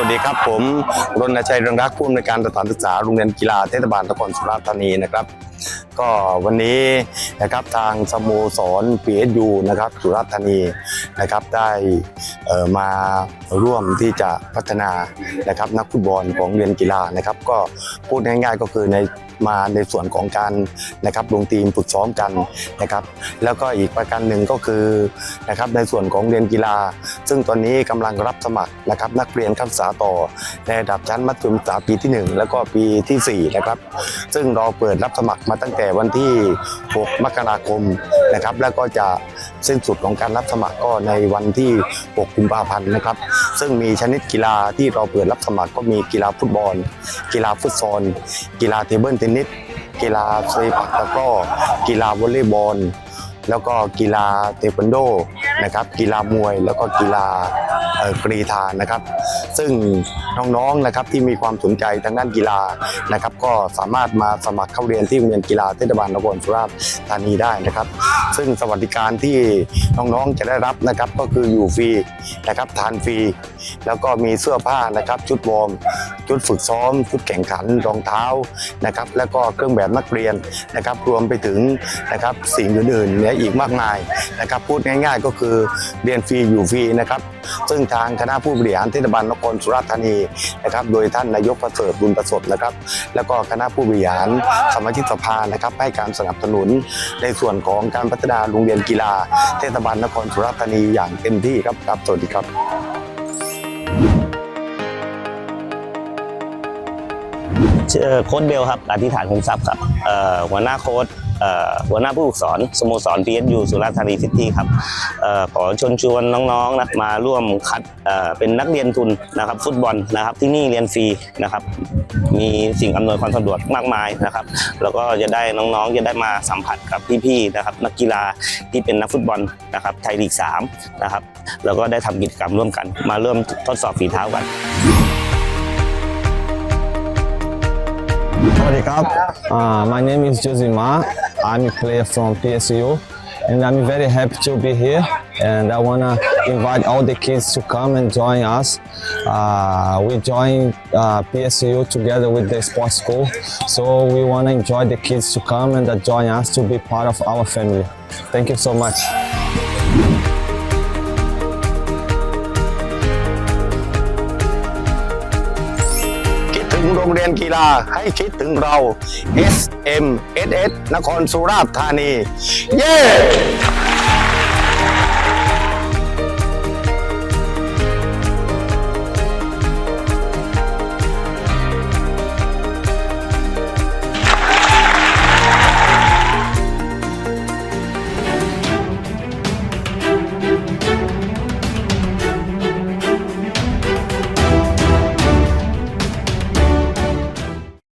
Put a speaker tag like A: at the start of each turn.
A: วัสดีครับผมรณชัยรืองรักผู้อำนวยการสถานศึกษาโรงเรียนกีฬาเทศบาลนครสุราษฎร์ธานีนะครับ ก็วันนี้นะครับทางสโมสร PSU นะครับสุราษฎร์ธานีนะครับได้เอ่อมาร่วมที่จะพัฒนานะครับนักฟุตบอลของเรียนกีฬานะครับ ก็พูดง่ายๆก็คือในมาในส่วนของการนะครับลงทีมฝึกซ้อมกันนะครับ แล้วก็อีกประการหนึ่งก็คือนะครับในส่วนของเรียนกีฬา ซึ่งตอนนี้กำลังรับสมัครนะครับนักเรียนขั้นศึกษาต่อในระดับชั้นมัธยมศึกษาปีที่ 1 แล้วก็ปีทีสี่ 4 นะครับ ซึ่งเราเปิดรับสมัครมาตั้งแต่วันที่ 6 มกราคมนะครับ แล้วก็จะสิ้นสุดของการรับสมัครก็ในวันที่ 6 กุมภาพันธ์นะครับ ซึ่งมีชนิดกีฬาที่เราเปิดรับสมัครก็มีกีฬาฟุตบอล กีฬาฟุตซอล กีฬาเทเบิลเทนนิสกีฬาเซปักตะกร้อกีฬาวอลเลย์บอลแล้วก็กีฬาเทควันโด นะครับ กีฬามวยแล้วก็กีฬากรีธานะครับ ซึ่งน้องๆนะครับที่มีความสนใจทางด้านกีฬานะครับ ก็สามารถมาสมัครเข้าเรียนที่โรงเรียนกีฬาเทศบาลนครสุราษฎร์ธานีได้นะครับ ซึ่งสวัสดิการที่น้องๆจะได้รับนะครับก็คืออยู่ฟรีนะครับทานฟรีแล้วก็มีเสื้อผ้านะครับชุดวอร์ม ชุดฝึกซ้อม ชุดแข่งขันรองเท้านะครับแล้วก็เครื่องแบบนักเรียนนะครับรวมไปถึงนะครับสิ่งอื่นๆเนี่ยอีกมากมายนะครับพูดง่ายๆ ก็คือเรียนฟรีอยู่ฟรีนะครับซึ่งทางคณะผู้บริหารเทศบาลนครสุราษฎร์ธานีนะครับโดยท่านนายกประเสริฐบุญประสดนะครับ แล้วก็คณะผู้บริหารสมาชิกสภานะครับให้การสนับสนุนในส่วนของการพัฒนาโรงเรียนกีฬา เทศบาลนครสุราษฎร์ธานีอย่างเต็มที่ครับครับสวัสดีครับ
B: โค้ดเบลครับอธิษฐานคงทรัพย์ครับหัวหน้าโค้ดหัวหน้าผู้ฝึกสอนสโมสร PSU สุราษฎร์ธานีซิตี้ครับอขอชวนชวนน้องๆนะมาร่วมคัดเเป็นนักเรียนทุนนะครับฟุตบอลนะครับที่นี่เรียนฟรีนะครับมีสิ่งอำนวยความสะดวกมากมายนะครับแล้วก็จะได้น้องๆจะได้มาสัมผัสกับพี่ๆนะครับนักกีฬาที่เป็นนักฟุตบอลนะครับไทยลีก3นะครับแล้วก็ได้ทำกิจกรรมร่วมกัน มาเริ่มทดสอบฝีเท้ากัน
C: Howdy. Uh, my name is Josimar. I'm a player from PSU and I'm very happy to be here. And I want to invite all the kids to come and join us. Uh, we join uh, PSU together with the sports school. So we want to enjoy the kids to come and join us to be part of our family. Thank you so much.
A: ถึงโรงเรียนกีฬาให้คิดถึงเรา SMSS นครสุราษฎร์ธานี เย้